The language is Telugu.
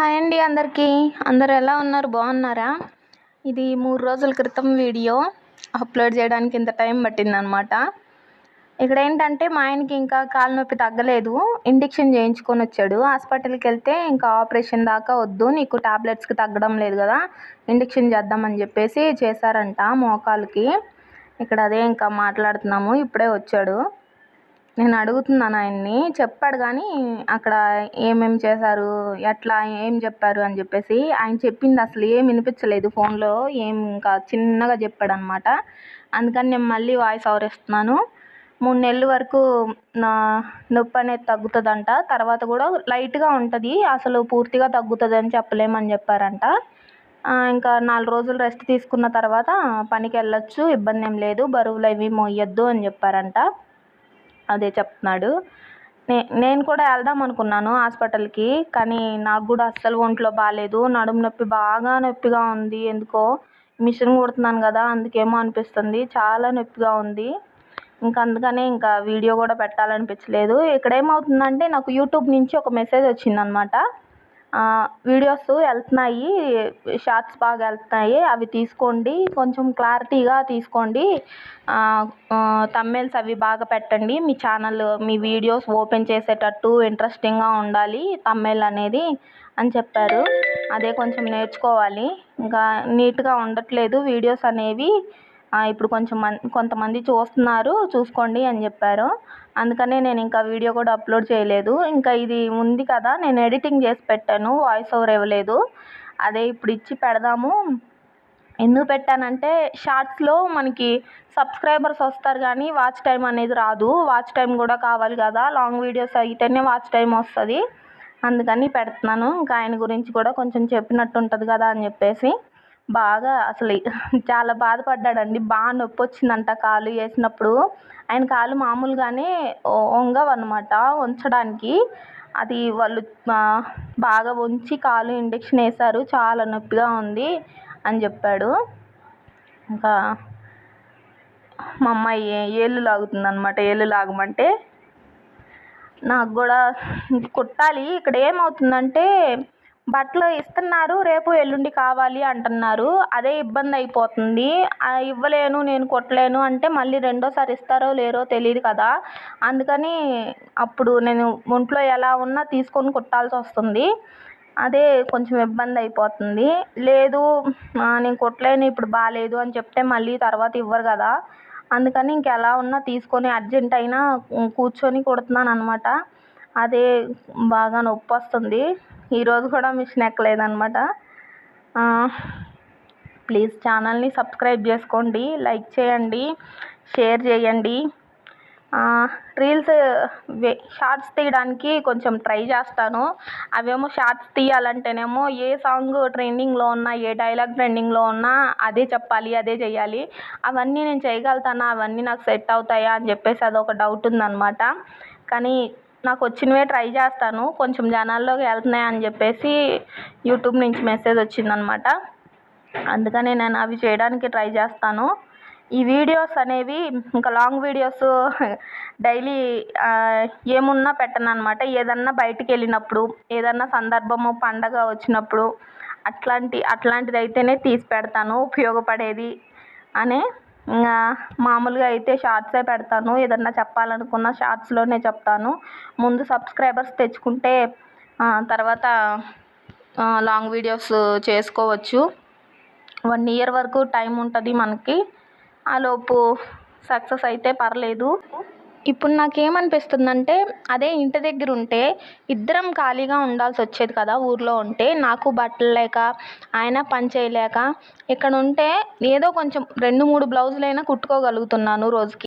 హాయ్ అండి అందరికీ. అందరు ఎలా ఉన్నారు? బాగున్నారా? ఇది మూడు రోజుల క్రితం వీడియో. అప్లోడ్ చేయడానికి ఇంత టైం పట్టిందనమాట. ఇక్కడ ఏంటంటే మా ఆయనకి ఇంకా కాలు నొప్పి తగ్గలేదు. ఇంజెక్షన్ చేయించుకొని వచ్చాడు. హాస్పిటల్కి వెళ్తే ఇంకా ఆపరేషన్ దాకా వద్దు. నీకు టాబ్లెట్స్కి తగ్గడం లేదు కదా. ఇంజెక్షన్ చేద్దామని చెప్పేసి చేశారంట మోకాలకి. ఇక్కడ అదే ఇంకా మాట్లాడుతున్నాము. ఇప్పుడే వచ్చాడు. నేను అడుగుతున్నాను ఆయన్ని చెప్పాడు కానీ అక్కడ ఏమేమి చేశారు ఎట్లా ఏం చెప్పారు అని చెప్పేసి ఆయన చెప్పింది అసలు ఏం వినిపించలేదు ఫోన్లో ఏం ఇంకా చిన్నగా చెప్పాడు అనమాట అందుకని నేను మళ్ళీ వాయిస్ ఓవర్ ఇస్తున్నాను మూడు నెలల వరకు నా నొప్పి అనేది తగ్గుతుందంట. తర్వాత కూడా లైట్గా ఉంటుంది అసలు పూర్తిగా తగ్గుతుంది అని చెప్పలేమని చెప్పారంట. ఇంకా నాలుగు రోజులు రెస్ట్ తీసుకున్న తర్వాత పనికి వెళ్ళొచ్చు ఇబ్బంది ఏం లేదు బరువులు అవి మోయొద్దు అని చెప్పారంట. అదే చెప్తున్నాడు. నే నేను కూడా వెళ్దాం అనుకున్నాను హాస్పిటల్కి కానీ నాకు కూడా అస్సలు ఒంట్లో బాగాలేదు నడుము నొప్పి బాగా నొప్పిగా ఉంది ఎందుకో మిషన్ కుడుతున్నాను కదా అందుకేమో అనిపిస్తుంది చాలా నొప్పిగా ఉంది. ఇంకా అందుకనే ఇంకా వీడియో కూడా పెట్టాలనిపించలేదు. ఇక్కడ ఏమవుతుందంటే నాకు యూట్యూబ్ నుంచి ఒక మెసేజ్ వచ్చిందనమాట. వీడియోస్ వెళ్తున్నాయి షార్ట్స్ బాగా వెళ్తున్నాయి అవి తీసుకోండి కొంచెం క్లారిటీగా తీసుకోండి. తమ్మెల్స్ అవి బాగా పెట్టండి. మీ ఛానల్ మీ వీడియోస్ ఓపెన్ చేసేటట్టు ఇంట్రెస్టింగ్గా ఉండాలి తమ్మెల్ అనేది అని చెప్పారు. అదే కొంచెం నేర్చుకోవాలి. ఇంకా నీట్గా ఉండట్లేదు వీడియోస్ అనేవి. ఇప్పుడు కొంచెం మంది కొంతమంది చూస్తున్నారు చూసుకోండి అని చెప్పారు. అందుకనే నేను ఇంకా వీడియో కూడా అప్లోడ్ చేయలేదు. ఇంకా ఇది ఉంది కదా నేను ఎడిటింగ్ చేసి పెట్టాను వాయిస్ ఓవర్ ఇవ్వలేదు. అదే ఇప్పుడు ఇచ్చి పెడదాము. ఎందుకు పెట్టానంటే షార్ట్స్లో మనకి సబ్స్క్రైబర్స్ వస్తారు కానీ వాచ్ టైం అనేది రాదు. వాచ్ టైం కూడా కావాలి కదా లాంగ్ వీడియోస్ అయితేనే వాచ్ టైం వస్తుంది. అందుకని పెడుతున్నాను. ఇంకా ఆయన గురించి కూడా కొంచెం చెప్పినట్టు ఉంటుంది కదా అని చెప్పేసి. బాగా అసలు చాలా బాధపడ్డాడండి. బాగా నొప్పి వచ్చిందంట కాలు వేసినప్పుడు. ఆయన కాలు మామూలుగానే వంగవన్నమాట వంచడానికి. ఉంచడానికి అది వాళ్ళు బాగా వంచి కాలు ఇంజెక్షన్ వేశారు. చాలా నొప్పిగా ఉంది అని చెప్పాడు. ఇంకా మా అమ్మాయి ఏళ్ళు లాగుతుంది అనమాట ఏళ్ళు లాగమంటే నాకు కూడా కుట్టాలి. ఇక్కడ ఏమవుతుందంటే బట్టలు ఇస్తున్నారు రేపు ఎల్లుండి కావాలి అంటున్నారు. అదే ఇబ్బంది అయిపోతుంది. ఇవ్వలేను నేను కుట్టలేను అంటే మళ్ళీ రెండోసారి ఇస్తారో లేరో తెలియదు కదా. అందుకని అప్పుడు నేను ఒంట్లో ఎలా ఉన్నా తీసుకొని కుట్టాల్సి వస్తుంది. అదే కొంచెం ఇబ్బంది అయిపోతుంది. లేదు నేను కుట్టలేను ఇప్పుడు బాగాలేదు అని చెప్తే మళ్ళీ తర్వాత ఇవ్వరు కదా. అందుకని ఇంకెలా ఉన్నా తీసుకొని అర్జెంట్ అయినా కూర్చొని కుడుతున్నాను అనమాట అదే బాగా నొప్పి వస్తుంది. ఈరోజు కూడా మిషన్ ఎక్కలేదన్నమాట ప్లీజ్ ఛానల్ని సబ్స్క్రైబ్ చేసుకోండి లైక్ చేయండి షేర్ చేయండి. రీల్స్ షార్ట్స్ తీయడానికి కొంచెం ట్రై చేస్తాను. అవేమో షార్ట్స్ తీయాలంటేనేమో ఏ సాంగ్ ట్రెండింగ్లో ఉన్నా ఏ డైలాగ్ ట్రెండింగ్లో ఉన్నా అదే చెప్పాలి అదే చేయాలి. అవన్నీ నేను చేయగలుగుతానా అవన్నీ నాకు సెట్ అవుతాయా అని చెప్పేసి అదొక డౌట్ ఉందన్నమాట. కానీ నాకు వచ్చినవే ట్రై చేస్తాను. కొంచెం జనాల్లోకి వెళ్తున్నాయి అని చెప్పేసి యూట్యూబ్ నుంచి మెసేజ్ వచ్చిందనమాట. అందుకని నేను అవి చేయడానికి ట్రై చేస్తాను. ఈ వీడియోస్ అనేవి ఇంకా లాంగ్ వీడియోస్ డైలీ ఏమున్నా పెట్టను అనమాట ఏదన్నా బయటికి వెళ్ళినప్పుడు ఏదన్నా సందర్భము పండగ వచ్చినప్పుడు అట్లాంటి అట్లాంటిది అయితేనే తీసి పెడతాను. ఉపయోగపడేది అనే ఇంకా మామూలుగా అయితే షార్ట్సే పెడతాను. ఏదన్నా చెప్పాలనుకున్న షార్ట్స్లోనే చెప్తాను. ముందు సబ్స్క్రైబర్స్ తెచ్చుకుంటే తర్వాత లాంగ్ వీడియోస్ చేసుకోవచ్చు. వన్ ఇయర్ వరకు టైం ఉంటుంది మనకి. ఆలోపు సక్సెస్ అయితే పర్లేదు. ఇప్పుడు నాకేమనిపిస్తుందంటే అదే ఇంటి దగ్గర ఉంటే ఇద్దరం ఖాళీగా ఉండాల్సి వచ్చేది కదా ఊర్లో ఉంటే. నాకు బట్టలు లేక ఆయన పని చేయలేక ఇక్కడ ఉంటే ఏదో కొంచెం రెండు మూడు బ్లౌజులైనా కుట్టుకోగలుగుతున్నాను రోజుకి.